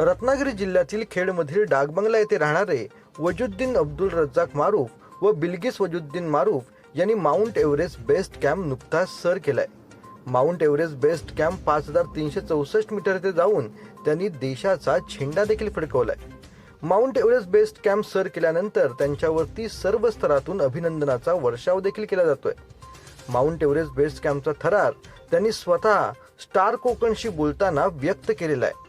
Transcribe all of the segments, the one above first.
रत्नागिरी जिल्ह्यातील खेडमधील डागबंगला येथे राहणारे वजुद्दीन अब्दुल रज्जाक मारूफ व बिल्गिस वजुद्दीन मारूफ यांनी माउंट एव्हरेस्ट बेस्ट कॅम्प नुकताच सर केलाय. माउंट एव्हरेस्ट बेस्ट कॅम्प पाच हजार तीनशे चौसष्ट मीटर येथे जाऊन त्यांनी देशाचा झेंडा देखील फडकवलाय. माउंट एव्हरेस्ट बेस्ट कॅम्प सर केल्यानंतर त्यांच्यावरती सर्व स्तरातून अभिनंदनाचा वर्षाव देखील केला जातोय. माउंट एव्हरेस्ट बेस्ट कॅम्पचा थरार त्यांनी स्वतः स्टार कोकणशी बोलताना व्यक्त केलेला आहे.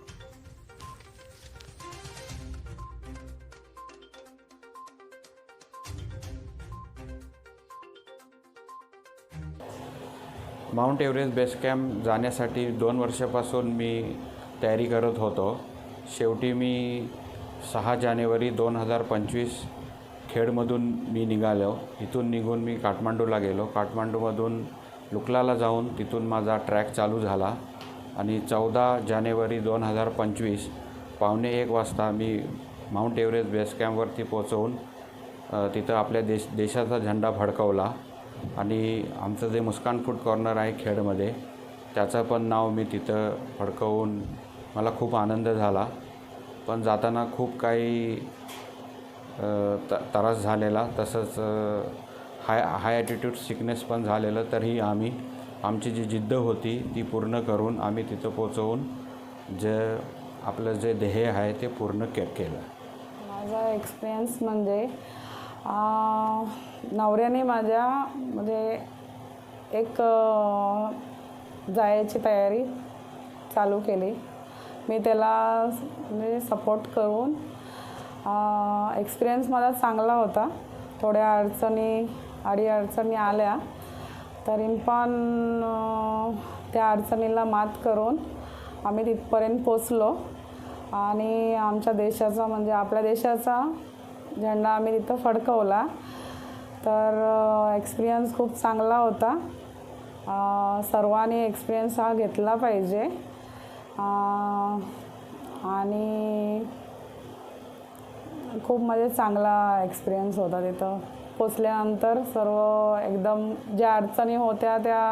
माउंट एव्हरेस्ट बेस कॅम्प जाण्यासाठी दोन वर्षापासून मी तयारी करत होतो. शेवटी मी सहा जानेवारी दोन हजार पंचवीस खेडमधून मी निघालो. इथून निघून मी काठमांडूला गेलो. काठमांडूमधून लुकलाला जाऊन तिथून माझा ट्रॅक चालू झाला आणि चौदा जानेवारी दोन हजार पंचवीस पावणे एक वाजता मी माउंट एव्हरेस्ट बेस कॅम्पवरती पोचवून तिथं आपल्या देश देशाचा झेंडा फडकवला. आणि आमचं जे मुस्कान फूड कॉर्नर आहे खेडमध्ये त्याचं पण नाव मी तिथं फडकवून मला खूप आनंद झाला. पण जाताना खूप काही त त्रास झालेला. तसंच हाय हाय ॲटिट्यूड सिकनेस पण झालेलं. तरीही आम्ही आमची जी जिद्द होती ती पूर्ण करून आम्ही तिथं पोचवून जे आपलं जे ध्येय आहे ते पूर्ण के केलं. माझा एक्सपिरियन्स म्हणजे नवऱ्याने माझ्या म्हणजे एक जायची तयारी चालू केली. मी त्याला म्हणजे सपोर्ट करून एक्सपिरियन्स माझा चांगला होता. थोड्या अडचणी अडी अडचणी आल्या. तरी पण त्या अडचणीला मात करून आम्ही तिथपर्यंत पोचलो आणि आमच्या देशाचा म्हणजे आपल्या देशाचा झेंडा आम्ही तिथं फडकवला. तर एक्सपिरियन्स खूप चांगला होता. सर्वांनी एक्सपिरियन्स हा घेतला पाहिजे. आणि खूप म्हणजे चांगला एक्सपिरियन्स होता तिथं. पोचल्यानंतर सर्व एकदम ज्या अडचणी होत्या त्या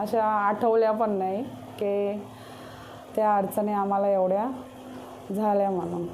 अशा आठवल्या पण नाही की त्या अडचणी आम्हाला एवढ्या झाल्या म्हणून.